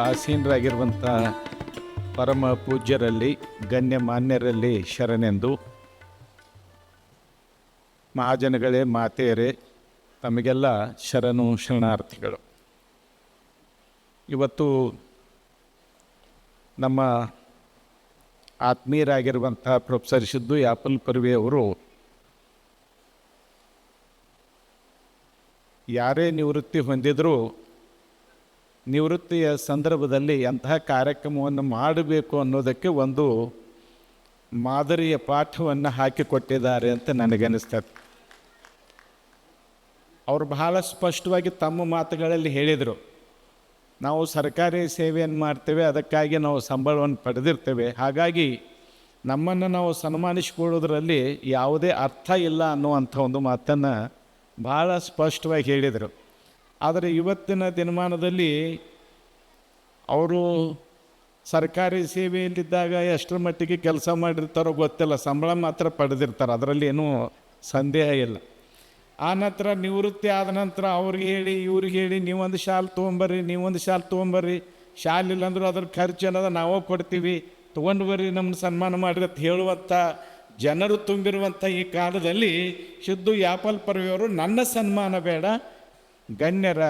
ಆಸೀನರಾಗಿರುವಂಥ ಪರಮ ಪೂಜ್ಯರಲ್ಲಿ ಗಣ್ಯಮಾನ್ಯರಲ್ಲಿ ಶರಣೆಂದು ಮಹಾಜನಗಳೇ, ಮಾತೆಯರೇ, ತಮಗೆಲ್ಲ ಶರಣು ಶರಣಾರ್ಥಿಗಳು. ಇವತ್ತು ನಮ್ಮ ಆತ್ಮೀಯರಾಗಿರುವಂಥ ಪ್ರೊಫೆಸರ್ ಸಿದ್ದು ಯಾಪಲ್ ಪರ್ವೆ ಅವರು ಯಾರೇ ನಿವೃತ್ತಿ ಹೊಂದಿದರೂ ನಿವೃತ್ತಿಯ ಸಂದರ್ಭದಲ್ಲಿ ಎಂತಹ ಕಾರ್ಯಕ್ರಮವನ್ನು ಮಾಡಬೇಕು ಅನ್ನೋದಕ್ಕೆ ಒಂದು ಮಾದರಿಯ ಪಾಠವನ್ನು ಹಾಕಿಕೊಟ್ಟಿದ್ದಾರೆ ಅಂತ ನನಗನ್ನಿಸ್ತದೆ. ಅವರು ಬಹಳ ಸ್ಪಷ್ಟವಾಗಿ ತಮ್ಮ ಮಾತುಗಳಲ್ಲಿ ಹೇಳಿದರು. ನಾವು ಸರ್ಕಾರಿ ಸೇವೆಯನ್ನು ಮಾಡ್ತೇವೆ, ಅದಕ್ಕಾಗಿ ನಾವು ಸಂಬಳವನ್ನು ಪಡೆದಿರ್ತೇವೆ. ಹಾಗಾಗಿ ನಮ್ಮನ್ನು ನಾವು ಸನ್ಮಾನಿಸಿಕೊಳ್ಳೋದ್ರಲ್ಲಿ ಯಾವುದೇ ಅರ್ಥ ಇಲ್ಲ ಅನ್ನುವಂಥ ಒಂದು ಮಾತನ್ನು ಭಾಳ ಸ್ಪಷ್ಟವಾಗಿ ಹೇಳಿದರು. ಆದರೆ ಇವತ್ತಿನ ದಿನಮಾನದಲ್ಲಿ ಅವರು ಸರ್ಕಾರಿ ಸೇವೆಯಲ್ಲಿದ್ದಾಗ ಎಷ್ಟರ ಮಟ್ಟಿಗೆ ಕೆಲಸ ಮಾಡಿರ್ತಾರೋ ಗೊತ್ತಿಲ್ಲ. ಸಂಬಳ ಮಾತ್ರ ಪಡೆದಿರ್ತಾರೆ. ಅದರಲ್ಲಿ ಏನೂ ಸಂದೇಹ ಇಲ್ಲ. ಆ ನಂತರ ನಿವೃತ್ತಿ ಆದ ನಂತರ ಅವ್ರಿಗೆ ಹೇಳಿ ಇವ್ರಿಗೆ ಹೇಳಿ, ನೀವೊಂದು ಶಾಲ್ ತೊಗೊಂಬರ್ರಿ, ನೀವೊಂದು ಶಾಲ್ ತೊಗೊಂಬರ್ರಿ. ಶಾಲ್ ಇಲ್ಲಾಂದ್ರೂ ಅದ್ರ ಖರ್ಚು ಅನ್ನೋದು ನಾವೇ ಕೊಡ್ತೀವಿ. ತೊಗೊಂಡು ಬರ್ರಿ ನಮ್ಮನ್ನು ಸನ್ಮಾನ ಮಾಡಿರಿ ಅಂತ ಹೇಳುವಂಥ ಜನರು ತುಂಬಿರುವಂಥ ಈ ಕಾಲದಲ್ಲಿ ಸಿದ್ದು ಯಾಪಲ್ ಪರ್ವಿಯವರು ನನ್ನ ಸನ್ಮಾನ ಬೇಡ ಗಣ್ಯರ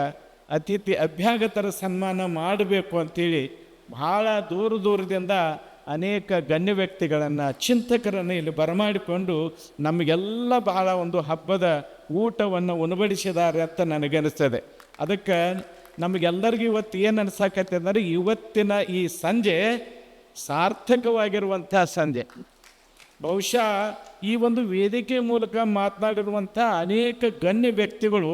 ಅತಿಥಿ ಅಭ್ಯಾಗತರ ಸನ್ಮಾನ ಮಾಡಬೇಕು ಅಂಥೇಳಿ ಬಹಳ ದೂರ ದೂರದಿಂದ ಅನೇಕ ಗಣ್ಯ ವ್ಯಕ್ತಿಗಳನ್ನು, ಚಿಂತಕರನ್ನು ಇಲ್ಲಿ ಬರಮಾಡಿಕೊಂಡು ನಮಗೆಲ್ಲ ಬಹಳ ಒಂದು ಹಬ್ಬದ ಊಟವನ್ನು ಉಣಬಡಿಸಿದ್ದಾರೆ ಅಂತ ನನಗನ್ನಿಸ್ತದೆ. ಅದಕ್ಕೆ ನಮಗೆಲ್ಲರಿಗೂ ಇವತ್ತು ಏನು ಅನ್ಸಕತ್ತೆ ಅಂದರೆ ಇವತ್ತಿನ ಈ ಸಂಜೆ ಸಾರ್ಥಕವಾಗಿರುವಂಥ ಸಂಜೆ. ಬಹುಶಃ ಈ ಒಂದು ವೇದಿಕೆ ಮೂಲಕ ಮಾತನಾಡಿರುವಂಥ ಅನೇಕ ಗಣ್ಯ ವ್ಯಕ್ತಿಗಳು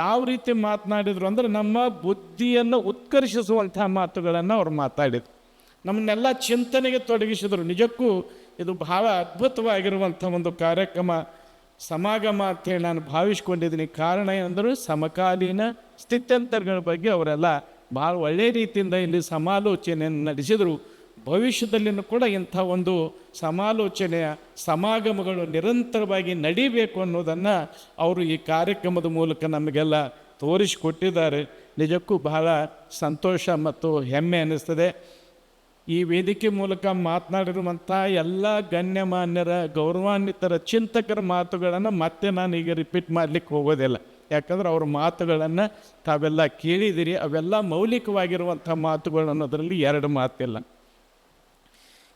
ಯಾವ ರೀತಿ ಮಾತನಾಡಿದರು ಅಂದರೆ ನಮ್ಮ ಬುದ್ಧಿಯನ್ನು ಉತ್ಕರ್ಷಿಸುವಂಥ ಮಾತುಗಳನ್ನು ಅವ್ರು ಮಾತಾಡಿದರು. ನಮ್ಮನ್ನೆಲ್ಲ ಚಿಂತನೆಗೆ ತೊಡಗಿಸಿದರು. ನಿಜಕ್ಕೂ ಇದು ಬಹಳ ಅದ್ಭುತವಾಗಿರುವಂಥ ಒಂದು ಕಾರ್ಯಕ್ರಮ, ಸಮಾಗಮ ಅಂತೇಳಿ ನಾನು ಭಾವಿಸ್ಕೊಂಡಿದ್ದೀನಿ. ಕಾರಣ ಏನಂದರೆ ಸಮಕಾಲೀನ ಸ್ಥಿತ್ಯಂತರಗಳ ಬಗ್ಗೆ ಅವರೆಲ್ಲ ಭಾಳ ಒಳ್ಳೆಯ ರೀತಿಯಿಂದ ಇಲ್ಲಿ ಸಮಾಲೋಚನೆಯನ್ನು ನಡೆಸಿದರು. ಭವಿಷ್ಯದಲ್ಲಿನೂ ಕೂಡ ಇಂಥ ಒಂದು ಸಮಾಲೋಚನೆಯ ಸಮಾಗಮಗಳು ನಿರಂತರವಾಗಿ ನಡೀಬೇಕು ಅನ್ನೋದನ್ನು ಅವರು ಈ ಕಾರ್ಯಕ್ರಮದ ಮೂಲಕ ನಮಗೆಲ್ಲ ತೋರಿಸಿಕೊಟ್ಟಿದ್ದಾರೆ. ನಿಜಕ್ಕೂ ಬಹಳ ಸಂತೋಷ ಮತ್ತು ಹೆಮ್ಮೆ ಅನ್ನಿಸ್ತದೆ. ಈ ವೇದಿಕೆ ಮೂಲಕ ಮಾತನಾಡಿರುವಂಥ ಎಲ್ಲ ಗಣ್ಯಮಾನ್ಯರ, ಗೌರವಾನ್ವಿತರ, ಚಿಂತಕರ ಮಾತುಗಳನ್ನು ಮತ್ತೆ ನಾನು ಈಗ ರಿಪೀಟ್ ಮಾಡಲಿಕ್ಕೆ ಹೋಗೋದಿಲ್ಲ. ಯಾಕಂದ್ರೆ ಅವ್ರ ಮಾತುಗಳನ್ನು ತಾವೆಲ್ಲ ಕೇಳಿದಿರಿ ಅವೆಲ್ಲ ಮೌಲಿಕವಾಗಿರುವಂಥ ಮಾತುಗಳು ಅನ್ನೋದರಲ್ಲಿ ಎರಡು ಮಾತಿಲ್ಲ.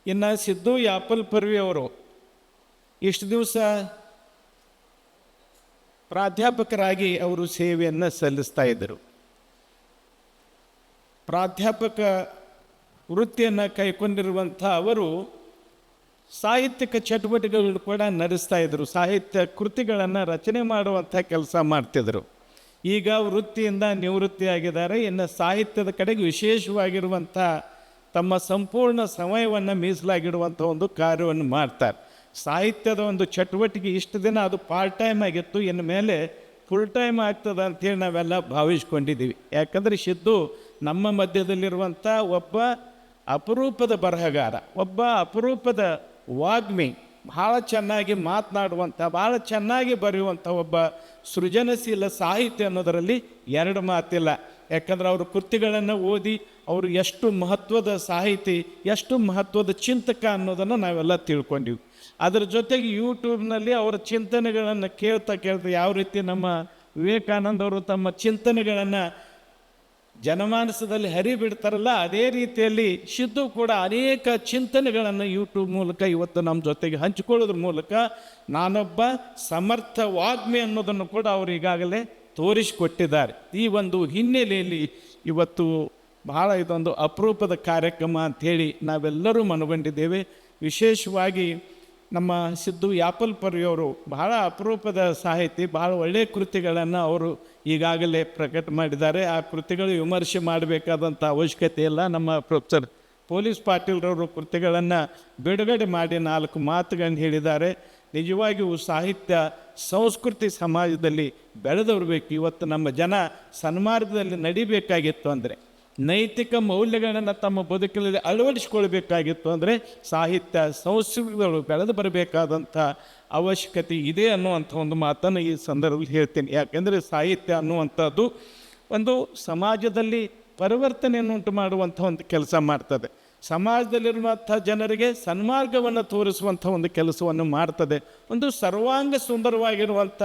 ಇನ್ನು ಸಿದ್ದು ಯಾಪಲ್ ಪರ್ವಿ ಅವರು. ಇಷ್ಟು ದಿವಸ ಪ್ರಾಧ್ಯಾಪಕರಾಗಿ ಅವರು ಸೇವೆಯನ್ನು ಸಲ್ಲಿಸ್ತಾ ಇದ್ದರು. ಪ್ರಾಧ್ಯಾಪಕ ವೃತ್ತಿಯನ್ನು ಕೈಕೊಂಡಿರುವಂಥ ಅವರು ಸಾಹಿತ್ಯಿಕ ಚಟುವಟಿಕೆಗಳು ಕೂಡ ನಡೆಸ್ತಾ ಇದ್ದರು. ಸಾಹಿತ್ಯ ಕೃತಿಗಳನ್ನು ರಚನೆ ಮಾಡುವಂಥ ಕೆಲಸ ಮಾಡ್ತಿದ್ದರು. ಈಗ ವೃತ್ತಿಯಿಂದ ನಿವೃತ್ತಿಯಾಗಿದ್ದಾರೆ. ಇನ್ನು ಸಾಹಿತ್ಯದ ಕಡೆಗೆ ವಿಶೇಷವಾಗಿರುವಂಥ ತಮ್ಮ ಸಂಪೂರ್ಣ ಸಮಯವನ್ನು ಮೀಸಲಾಗಿಡುವಂಥ ಒಂದು ಕಾರ್ಯವನ್ನು ಮಾಡ್ತಾರೆ. ಸಾಹಿತ್ಯದ ಒಂದು ಚಟುವಟಿಕೆ ಇಷ್ಟು ದಿನ ಅದು ಪಾರ್ಟ್ ಟೈಮ್ ಆಗಿತ್ತು. ಇನ್ನು ಮೇಲೆ ಫುಲ್ ಟೈಮ್ ಆಗ್ತದೆ ಅಂತೇಳಿ ನಾವೆಲ್ಲ ಭಾವಿಸ್ಕೊಂಡಿದ್ದೀವಿ. ಯಾಕಂದರೆ ಸಿದ್ದು ನಮ್ಮ ಮಧ್ಯದಲ್ಲಿರುವಂಥ ಒಬ್ಬ ಅಪರೂಪದ ಬರಹಗಾರ, ಒಬ್ಬ ಅಪರೂಪದ ವಾಗ್ಮಿ ಭಾಳ ಚೆನ್ನಾಗಿ ಮಾತನಾಡುವಂಥ ಭಾಳ ಚೆನ್ನಾಗಿ ಬರೆಯುವಂಥ ಒಬ್ಬ ಸೃಜನಶೀಲ ಸಾಹಿತ್ಯ ಅನ್ನೋದರಲ್ಲಿ ಎರಡು ಮಾತಿಲ್ಲ. ಯಾಕಂದ್ರೆ ಅವರು ಕೃತಿಗಳನ್ನು ಓದಿ ಅವರು ಎಷ್ಟು ಮಹತ್ವದ ಸಾಹಿತಿ, ಎಷ್ಟು ಮಹತ್ವದ ಚಿಂತಕ ಅನ್ನೋದನ್ನು ನಾವೆಲ್ಲ ತಿಳ್ಕೊಂಡಿವಿ. ಅದರ ಜೊತೆಗೆ ಯೂಟ್ಯೂಬ್ನಲ್ಲಿ ಅವರ ಚಿಂತನೆಗಳನ್ನು ಕೇಳ್ತಾ ಕೇಳ್ತಾ ಯಾವ ರೀತಿ ನಮ್ಮ ವಿವೇಕಾನಂದ ಅವರು ತಮ್ಮ ಚಿಂತನೆಗಳನ್ನು ಜನಮಾನಸದಲ್ಲಿ ಹರಿಬಿಡ್ತಾರಲ್ಲ, ಅದೇ ರೀತಿಯಲ್ಲಿ ಸಿದ್ದು ಕೂಡ ಅನೇಕ ಚಿಂತನೆಗಳನ್ನು ಯೂಟ್ಯೂಬ್ ಮೂಲಕ ಇವತ್ತು ನಮ್ಮ ಜೊತೆಗೆ ಹಂಚಿಕೊಳ್ಳೋದ್ರ ಮೂಲಕ ನಾನೊಬ್ಬ ಸಮರ್ಥ ವಾಗ್ಮಿ ಅನ್ನೋದನ್ನು ಕೂಡ ಅವರು ಈಗಾಗಲೇ ತೋರಿಸಿಕೊಟ್ಟಿದ್ದಾರೆ. ಈ ಒಂದು ಹಿನ್ನೆಲೆಯಲ್ಲಿ ಇವತ್ತು ಬಹಳ ಇದೊಂದು ಅಪರೂಪದ ಕಾರ್ಯಕ್ರಮ ಅಂಥೇಳಿ ನಾವೆಲ್ಲರೂ ಮನಗೊಂಡಿದ್ದೇವೆ. ವಿಶೇಷವಾಗಿ ನಮ್ಮ ಸಿದ್ದು ಯಾಪಲ್ ಪರಿಯವರು ಬಹಳ ಅಪರೂಪದ ಸಾಹಿತಿ, ಬಹಳ ಒಳ್ಳೆಯ ಕೃತಿಗಳನ್ನು ಅವರು ಈಗಾಗಲೇ ಪ್ರಕಟ ಮಾಡಿದ್ದಾರೆ. ಆ ಕೃತಿಗಳು ವಿಮರ್ಶೆ ಮಾಡಬೇಕಾದಂಥ ಅವಶ್ಯಕತೆ ಇಲ್ಲ. ನಮ್ಮ ಪ್ರೊಫೆಸರ್ ಪೊಲೀಸ್ ಪಾಟೀಲ್ರವರು ಕೃತಿಗಳನ್ನು ಬಿಡುಗಡೆ ಮಾಡಿ ನಾಲ್ಕು ಮಾತುಗಳನ್ನು ಹೇಳಿದ್ದಾರೆ. ನಿಜವಾಗಿಯೂ ಸಾಹಿತ್ಯ, ಸಂಸ್ಕೃತಿ ಸಮಾಜದಲ್ಲಿ ಬೆಳೆದವರಬೇಕು ಇವತ್ತು ನಮ್ಮ ಜನ ಸನ್ಮಾರ್ಗದಲ್ಲಿ ನಡಿಬೇಕಾಗಿತ್ತು ಅಂದರೆ ನೈತಿಕ ಮೌಲ್ಯಗಳನ್ನು ತಮ್ಮ ಬದುಕಿನಲ್ಲಿ ಅಳವಡಿಸಿಕೊಳ್ಬೇಕಾಗಿತ್ತು ಅಂದರೆ ಸಾಹಿತ್ಯ, ಸಂಸ್ಕೃತಿಗಳು ಬೆಳೆದು ಬರಬೇಕಾದಂಥ ಅವಶ್ಯಕತೆ ಇದೆ ಅನ್ನುವಂಥ ಒಂದು ಮಾತನ್ನು ಈ ಸಂದರ್ಭದಲ್ಲಿ ಹೇಳ್ತೀನಿ. ಯಾಕೆಂದರೆ ಸಾಹಿತ್ಯ ಅನ್ನುವಂಥದ್ದು ಒಂದು ಸಮಾಜದಲ್ಲಿ ಪರಿವರ್ತನೆಯನ್ನುಂಟು ಮಾಡುವಂಥ ಒಂದು ಕೆಲಸ ಮಾಡ್ತದೆ. ಸಮಾಜದಲ್ಲಿರುವಂಥ ಜನರಿಗೆ ಸನ್ಮಾರ್ಗವನ್ನು ತೋರಿಸುವಂಥ ಒಂದು ಕೆಲಸವನ್ನು ಮಾಡ್ತದೆ. ಒಂದು ಸರ್ವಾಂಗ ಸುಂದರವಾಗಿರುವಂಥ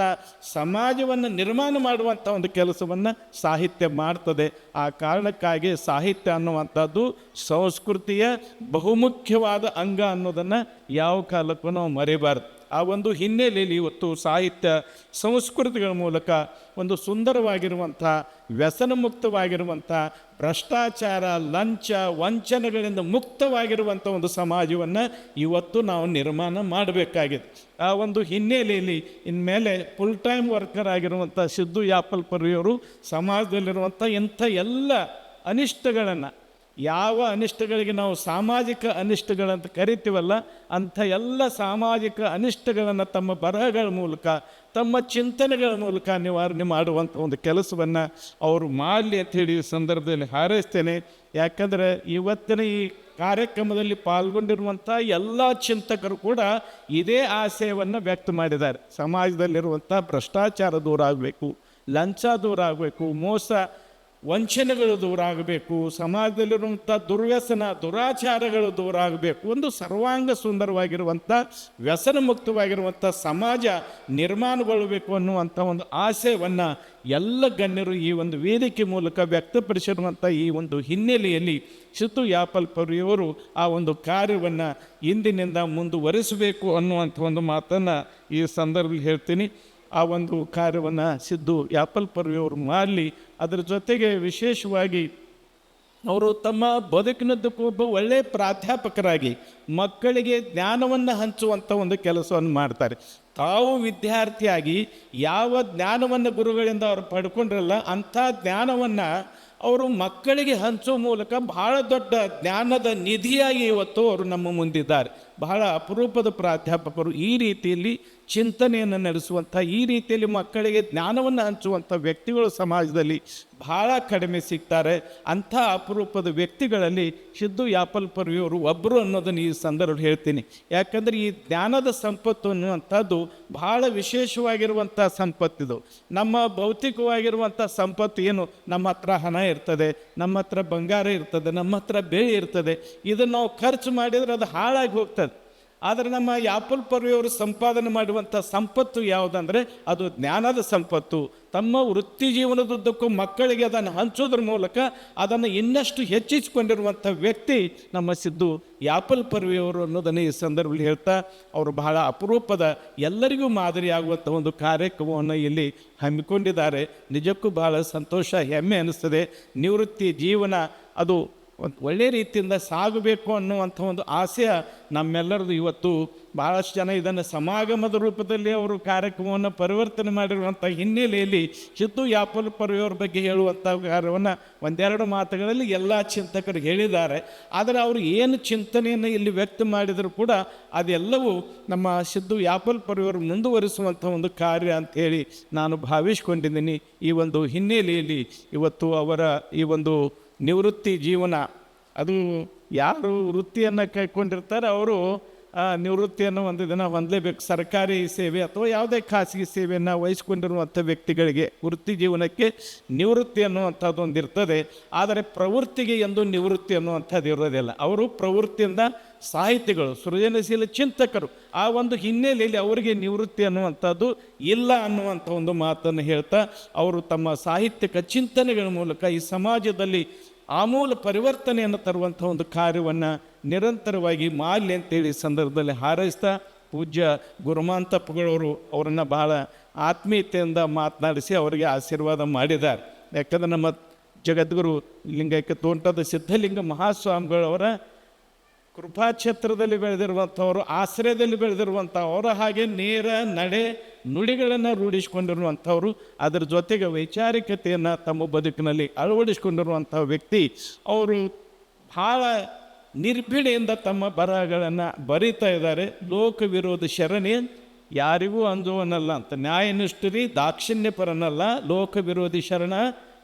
ಸಮಾಜವನ್ನು ನಿರ್ಮಾಣ ಮಾಡುವಂಥ ಒಂದು ಕೆಲಸವನ್ನು ಸಾಹಿತ್ಯ ಮಾಡ್ತದೆ. ಆ ಕಾರಣಕ್ಕಾಗಿ ಸಾಹಿತ್ಯ ಅನ್ನುವಂಥದ್ದು ಸಂಸ್ಕೃತಿಯ ಬಹುಮುಖ್ಯವಾದ ಅಂಗ ಅನ್ನೋದನ್ನು ಯಾವ ಕಾಲಕ್ಕೂ ನಾವು ಮರಿಬಾರ್ದು. ಆ ಒಂದು ಹಿನ್ನೆಲೆಯಲ್ಲಿ ಇವತ್ತು ಸಾಹಿತ್ಯ ಸಂಸ್ಕೃತಿಗಳ ಮೂಲಕ ಒಂದು ಸುಂದರವಾಗಿರುವಂಥ ವ್ಯಸನ ಮುಕ್ತವಾಗಿರುವಂಥ ಭ್ರಷ್ಟಾಚಾರ, ಲಂಚ, ವಂಚನೆಗಳಿಂದ ಮುಕ್ತವಾಗಿರುವಂಥ ಒಂದು ಸಮಾಜವನ್ನು ಇವತ್ತು ನಾವು ನಿರ್ಮಾಣ ಮಾಡಬೇಕಾಗಿದೆ. ಆ ಒಂದು ಹಿನ್ನೆಲೆಯಲ್ಲಿ ಇನ್ಮೇಲೆ ಫುಲ್ ಟೈಮ್ ವರ್ಕರ್ ಆಗಿರುವಂಥ ಸಿದ್ದು ಯಾಪಲ್ ಪರಿಯವರು ಸಮಾಜದಲ್ಲಿರುವಂಥ ಇಂಥ ಎಲ್ಲ ಅನಿಷ್ಟಗಳನ್ನು ಯಾವ ಅನಿಷ್ಟಗಳಿಗೆ ನಾವು ಸಾಮಾಜಿಕ ಅನಿಷ್ಟಗಳಂತ ಕರಿತೀವಲ್ಲ, ಅಂಥ ಎಲ್ಲ ಸಾಮಾಜಿಕ ಅನಿಷ್ಟಗಳನ್ನು ತಮ್ಮ ಬರಹಗಳ ಮೂಲಕ, ತಮ್ಮ ಚಿಂತನೆಗಳ ಮೂಲಕ ನಿವಾರಣೆ ಮಾಡುವಂಥ ಒಂದು ಕೆಲಸವನ್ನು ಅವರು ಮಾಡಲಿ ಅಂಥೇಳಿ ಈ ಸಂದರ್ಭದಲ್ಲಿ ಹಾರೈಸ್ತೇನೆ. ಯಾಕಂದರೆ ಇವತ್ತಿನ ಈ ಕಾರ್ಯಕ್ರಮದಲ್ಲಿ ಪಾಲ್ಗೊಂಡಿರುವಂಥ ಎಲ್ಲ ಚಿಂತಕರು ಕೂಡ ಇದೇ ಆಶಯವನ್ನು ವ್ಯಕ್ತ ಮಾಡಿದ್ದಾರೆ. ಸಮಾಜದಲ್ಲಿರುವಂಥ ಭ್ರಷ್ಟಾಚಾರ ದೂರ ಆಗಬೇಕು, ಲಂಚ ದೂರ ಆಗಬೇಕು, ಮೋಸ ವಂಚನೆಗಳು ದೂರ ಆಗಬೇಕು ಸಮಾಜದಲ್ಲಿರುವಂಥ ದುರ್ವ್ಯಸನ, ದುರಾಚಾರಗಳು ದೂರ ಆಗಬೇಕು ಒಂದು ಸರ್ವಾಂಗ ಸುಂದರವಾಗಿರುವಂಥ ವ್ಯಸನ ಮುಕ್ತವಾಗಿರುವಂಥ ಸಮಾಜ ನಿರ್ಮಾಣಗೊಳ್ಳಬೇಕು ಅನ್ನುವಂಥ ಒಂದು ಆಶಯವನ್ನು ಎಲ್ಲ ಗಣ್ಯರು ಈ ಒಂದು ವೇದಿಕೆ ಮೂಲಕ ವ್ಯಕ್ತಪಡಿಸಿರುವಂಥ ಈ ಒಂದು ಹಿನ್ನೆಲೆಯಲ್ಲಿ ಶಿತು ಯಾಪಲ್ ಪರಿಯವರು ಆ ಒಂದು ಕಾರ್ಯವನ್ನು ಇಂದಿನಿಂದ ಮುಂದುವರಿಸಬೇಕು ಅನ್ನುವಂಥ ಒಂದು ಮಾತನ್ನು ಈ ಸಂದರ್ಭದಲ್ಲಿ ಹೇಳ್ತೀನಿ. ಆ ಒಂದು ಕಾರ್ಯವನ್ನು ಸಿದ್ದು ಯಾಪಲ್ ಪರ್ವಿಯವರು ಮಾಡಲಿ. ಅದರ ಜೊತೆಗೆ ವಿಶೇಷವಾಗಿ ಅವರು ತಮ್ಮ ಬದುಕಿನದ್ದಕ್ಕೂ ಒಬ್ಬ ಒಳ್ಳೆಯ ಪ್ರಾಧ್ಯಾಪಕರಾಗಿ ಮಕ್ಕಳಿಗೆ ಜ್ಞಾನವನ್ನು ಹಂಚುವಂಥ ಒಂದು ಕೆಲಸವನ್ನು ಮಾಡ್ತಾರೆ. ತಾವು ವಿದ್ಯಾರ್ಥಿಯಾಗಿ ಯಾವ ಜ್ಞಾನವನ್ನು ಗುರುಗಳಿಂದ ಅವರು ಪಡ್ಕೊಂಡ್ರಲ್ಲ ಅಂಥ ಜ್ಞಾನವನ್ನು ಅವರು ಮಕ್ಕಳಿಗೆ ಹಂಚುವ ಮೂಲಕ ಬಹಳ ದೊಡ್ಡ ಜ್ಞಾನದ ನಿಧಿಯಾಗಿ ಇವತ್ತು ಅವರು ನಮ್ಮ ಮುಂದಿದ್ದಾರೆ. ಬಹಳ ಅಪರೂಪದ ಪ್ರಾಧ್ಯಾಪಕರು ಈ ರೀತಿಯಲ್ಲಿ ಚಿಂತನೆಯನ್ನು ನಡೆಸುವಂಥ, ಈ ರೀತಿಯಲ್ಲಿ ಮಕ್ಕಳಿಗೆ ಜ್ಞಾನವನ್ನು ಹಂಚುವಂಥ ವ್ಯಕ್ತಿಗಳು ಸಮಾಜದಲ್ಲಿ ಬಹಳ ಕಡಿಮೆ ಸಿಗ್ತಾರೆ. ಅಂಥ ಅಪರೂಪದ ವ್ಯಕ್ತಿಗಳಲ್ಲಿ ಸಿದ್ದು ಯಾಪಲ್ ಪರ್ವಿಯವರು ಒಬ್ಬರು ಅನ್ನೋದನ್ನು ಈ ಸಂದರ್ಭ ಹೇಳ್ತೀನಿ. ಯಾಕಂದರೆ ಈ ಜ್ಞಾನದ ಸಂಪತ್ತು ಅನ್ನುವಂಥದ್ದು ಬಹಳ ವಿಶೇಷವಾಗಿರುವಂಥ ಸಂಪತ್ತಿದು. ನಮ್ಮ ಭೌತಿಕವಾಗಿರುವಂಥ ಸಂಪತ್ತು ಏನು? ನಮ್ಮ ಹತ್ರ ಹಣ ಇರ್ತದೆ, ನಮ್ಮ ಹತ್ರ ಬಂಗಾರ ಇರ್ತದೆ, ನಮ್ಮ ಹತ್ರ ಬೆಳೆ ಇರ್ತದೆ. ಇದನ್ನು ನಾವು ಖರ್ಚು ಮಾಡಿದರೆ ಅದು ಹಾಳಾಗಿ ಹೋಗ್ತದೆ. ಆದರೆ ನಮ್ಮ ಯಾಪಲ್ ಪರ್ವೆಯವರು ಸಂಪಾದನೆ ಮಾಡುವಂಥ ಸಂಪತ್ತು ಯಾವುದಂದರೆ ಅದು ಜ್ಞಾನದ ಸಂಪತ್ತು. ತಮ್ಮ ವೃತ್ತಿ ಜೀವನದುದ್ದಕ್ಕೂ ಮಕ್ಕಳಿಗೆ ಅದನ್ನು ಹಂಚೋದ್ರ ಮೂಲಕ ಅದನ್ನು ಇನ್ನಷ್ಟು ಹೆಚ್ಚಿಸಿಕೊಂಡಿರುವಂಥ ವ್ಯಕ್ತಿ ನಮ್ಮ ಸಿದ್ದು ಯಾಪಲ್ ಪರ್ವೆಯವರು ಅನ್ನೋದನ್ನು ಈ ಸಂದರ್ಭದಲ್ಲಿ ಹೇಳ್ತಾ, ಅವರು ಬಹಳ ಅಪರೂಪದ ಎಲ್ಲರಿಗೂ ಮಾದರಿಯಾಗುವಂಥ ಒಂದು ಕಾರ್ಯಕ್ರಮವನ್ನು ಇಲ್ಲಿ ಹಮ್ಮಿಕೊಂಡಿದ್ದಾರೆ. ನಿಜಕ್ಕೂ ಬಹಳ ಸಂತೋಷ, ಹೆಮ್ಮೆ ಅನ್ನಿಸ್ತದೆ ನಿವೃತ್ತಿ ಜೀವನ ಅದು ಒಂದು ಒಳ್ಳೆಯ ರೀತಿಯಿಂದ ಸಾಗಬೇಕು ಅನ್ನುವಂಥ ಒಂದು ಆಸೆ ನಮ್ಮೆಲ್ಲರದು ಇವತ್ತು. ಭಾಳಷ್ಟು ಜನ ಇದನ್ನು ಸಮಾಗಮದ ರೂಪದಲ್ಲಿ ಅವರು ಕಾರ್ಯಕ್ರಮವನ್ನು ಪರಿವರ್ತನೆ ಮಾಡಿರುವಂಥ ಹಿನ್ನೆಲೆಯಲ್ಲಿ ಚಿತ್ತು ಯಾಪಲ್ ಪರ್ವೆಯವ್ರ ಬಗ್ಗೆ ಹೇಳುವಂಥ ಕಾರ್ಯವನ್ನು ಒಂದೆರಡು ಮಾತುಗಳಲ್ಲಿ ಎಲ್ಲ ಚಿಂತಕರು ಹೇಳಿದ್ದಾರೆ. ಆದರೆ ಅವರು ಏನು ಚಿಂತನೆಯನ್ನು ಇಲ್ಲಿ ವ್ಯಕ್ತ ಮಾಡಿದರೂ ಕೂಡ ಅದೆಲ್ಲವೂ ನಮ್ಮ ಸಿದ್ದು ಯಾಪಲ್ ಪರ್ವೆಯವರು ಮುಂದುವರಿಸುವಂಥ ಒಂದು ಕಾರ್ಯ ಅಂಥೇಳಿ ನಾನು ಭಾವಿಸ್ಕೊಂಡಿದ್ದೀನಿ. ಈ ಒಂದು ಹಿನ್ನೆಲೆಯಲ್ಲಿ ಇವತ್ತು ಅವರ ಈ ಒಂದು ನಿವೃತ್ತಿ ಜೀವನ. ಅದು ಯಾರು ವೃತ್ತಿಯನ್ನು ಕೈಕೊಂಡಿರ್ತಾರೆ, ಅವರು ನಿವೃತ್ತಿಯನ್ನು ಒಂದು ದಿನ ಹೊಂದಲೇಬೇಕು. ಸರ್ಕಾರಿ ಸೇವೆ ಅಥವಾ ಯಾವುದೇ ಖಾಸಗಿ ಸೇವೆಯನ್ನು ವಹಿಸ್ಕೊಂಡಿರುವಂಥ ವ್ಯಕ್ತಿಗಳಿಗೆ ವೃತ್ತಿ ಜೀವನಕ್ಕೆ ನಿವೃತ್ತಿ ಅನ್ನುವಂಥದ್ದು ಒಂದು ಇರ್ತದೆ. ಆದರೆ ಪ್ರವೃತ್ತಿಗೆ ಎಂದು ನಿವೃತ್ತಿ ಅನ್ನುವಂಥದ್ದು ಇರೋದಿಲ್ಲ ಅವರು ಪ್ರವೃತ್ತಿಯಿಂದ ಸಾಹಿತಿಗಳು, ಸೃಜನಶೀಲ ಚಿಂತಕರು. ಆ ಒಂದು ಹಿನ್ನೆಲೆಯಲ್ಲಿ ಅವರಿಗೆ ನಿವೃತ್ತಿ ಅನ್ನುವಂಥದ್ದು ಇಲ್ಲ ಅನ್ನುವಂಥ ಒಂದು ಮಾತನ್ನು ಹೇಳ್ತಾ, ಅವರು ತಮ್ಮ ಸಾಹಿತ್ಯಕ ಚಿಂತನೆಗಳ ಮೂಲಕ ಈ ಸಮಾಜದಲ್ಲಿ ಆಮೂಲ ಪರಿವರ್ತನೆಯನ್ನು ತರುವಂಥ ಒಂದು ಕಾರ್ಯವನ್ನು ನಿರಂತರವಾಗಿ ಮಾಡಲಿ ಅಂತೇಳಿ ಸಂದರ್ಭದಲ್ಲಿ ಹಾರೈಸ್ತಾ ಪೂಜ್ಯ ಗುರುಮಾಂತಪ್ಪಗಳವರು ಅವರನ್ನು ಬಹಳ ಆತ್ಮೀಯತೆಯಿಂದ ಮಾತನಾಡಿಸಿ ಅವರಿಗೆ ಆಶೀರ್ವಾದ ಮಾಡಿದ್ದಾರೆ. ಯಾಕಂದರೆ ನಮ್ಮ ಜಗದ್ಗುರು ಲಿಂಗೈಕ್ಯ ತೋಂಟದ ಸಿದ್ಧಲಿಂಗ ಮಹಾಸ್ವಾಮಿಗಳವರ ಕೃಪಾಕ್ಷೇತ್ರದಲ್ಲಿ ಬೆಳೆದಿರುವಂಥವರು, ಆಶ್ರಯದಲ್ಲಿ ಬೆಳೆದಿರುವಂಥವರು ಹಾಗೆ ನೇರ ನಡೆ ನುಡಿಗಳನ್ನು ರೂಢಿಸಿಕೊಂಡಿರುವಂಥವ್ರು, ಅದರ ಜೊತೆಗೆ ವೈಚಾರಿಕತೆಯನ್ನು ತಮ್ಮ ಬದುಕಿನಲ್ಲಿ ಅಳವಡಿಸಿಕೊಂಡಿರುವಂಥ ವ್ಯಕ್ತಿ, ಅವರು ಭಾಳ ನಿರ್ಭಿಡೆಯಿಂದ ತಮ್ಮ ಬರಹಗಳನ್ನು ಬರೀತಾ ಇದ್ದಾರೆ. ಲೋಕ ವಿರೋಧ ಶರಣೆ, ಯಾರಿಗೂ ಅಂಜುವನಲ್ಲ ಅಂತ. ನ್ಯಾಯನಿಷ್ಠರಿ, ದಾಕ್ಷಿಣ್ಯಪರನಲ್ಲ. ಲೋಕ ವಿರೋಧಿ ಶರಣ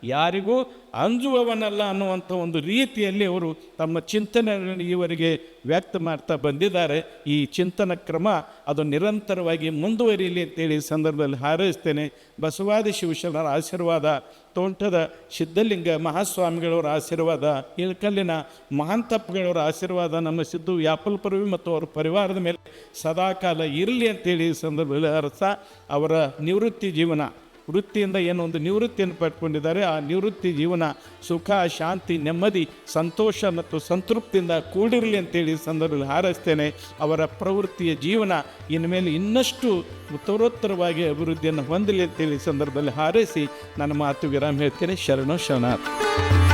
ಯಾರಿಗೂ ಅಂಜುವವನಲ್ಲ ಅನ್ನುವಂಥ ಒಂದು ರೀತಿಯಲ್ಲಿ ಅವರು ತಮ್ಮ ಚಿಂತನೆಗಳನ್ನು ಈವರೆಗೆ ವ್ಯಕ್ತ ಮಾಡ್ತಾ ಬಂದಿದ್ದಾರೆ. ಈ ಚಿಂತನ ಕ್ರಮ ಅದು ನಿರಂತರವಾಗಿ ಮುಂದುವರಿಯಲಿ ಅಂತೇಳಿ ಸಂದರ್ಭದಲ್ಲಿ ಹಾರೈಸ್ತೇನೆ. ಬಸವಾದಿ ಶಿವಶರಣರ ಆಶೀರ್ವಾದ, ತೋಂಟದ ಸಿದ್ಧಲಿಂಗ ಮಹಾಸ್ವಾಮಿಗಳವರ ಆಶೀರ್ವಾದ ಇಳಕಲ್ಲಿನ ಮಹಾಂತಪ್ಪಗಳವರ ಆಶೀರ್ವಾದ, ನಮ್ಮ ಸಿದ್ದು ವ್ಯಾಪಲ್ಪುರವಿ ಮತ್ತು ಅವರ ಪರಿವಾರದ ಮೇಲೆ ಸದಾಕಾಲ ಇರಲಿ ಅಂತೇಳಿ ಸಂದರ್ಭದಲ್ಲಿ ಅರ್ಥ ಅವರ ನಿವೃತ್ತಿ ಜೀವನ. ವೃತ್ತಿಯಿಂದ ಏನೋ ಒಂದು ನಿವೃತ್ತಿಯನ್ನು ಪಡ್ಕೊಂಡಿದ್ದಾರೆ. ಆ ನಿವೃತ್ತಿ ಜೀವನ ಸುಖ, ಶಾಂತಿ, ನೆಮ್ಮದಿ, ಸಂತೋಷ ಮತ್ತು ಸಂತೃಪ್ತಿಯಿಂದ ಕೂಡಿರಲಿ ಅಂತೇಳಿ ಸಂದರ್ಭದಲ್ಲಿ ಹಾರೈಸ್ತೇನೆ. ಅವರ ಪ್ರವೃತ್ತಿಯ ಜೀವನ ಇನ್ಮೇಲೆ ಇನ್ನಷ್ಟು ಉತ್ತರೋತ್ತರವಾಗಿ ಅಭಿವೃದ್ಧಿಯನ್ನು ಹೊಂದಲಿ ಅಂತೇಳಿ ಸಂದರ್ಭದಲ್ಲಿ ಹಾರೈಸಿ ನನ್ನ ಮಾತು ವಿರಾಮ ಹೇಳ್ತೇನೆ. ಶರಣು ಶರಣಾರ್ಥಿ.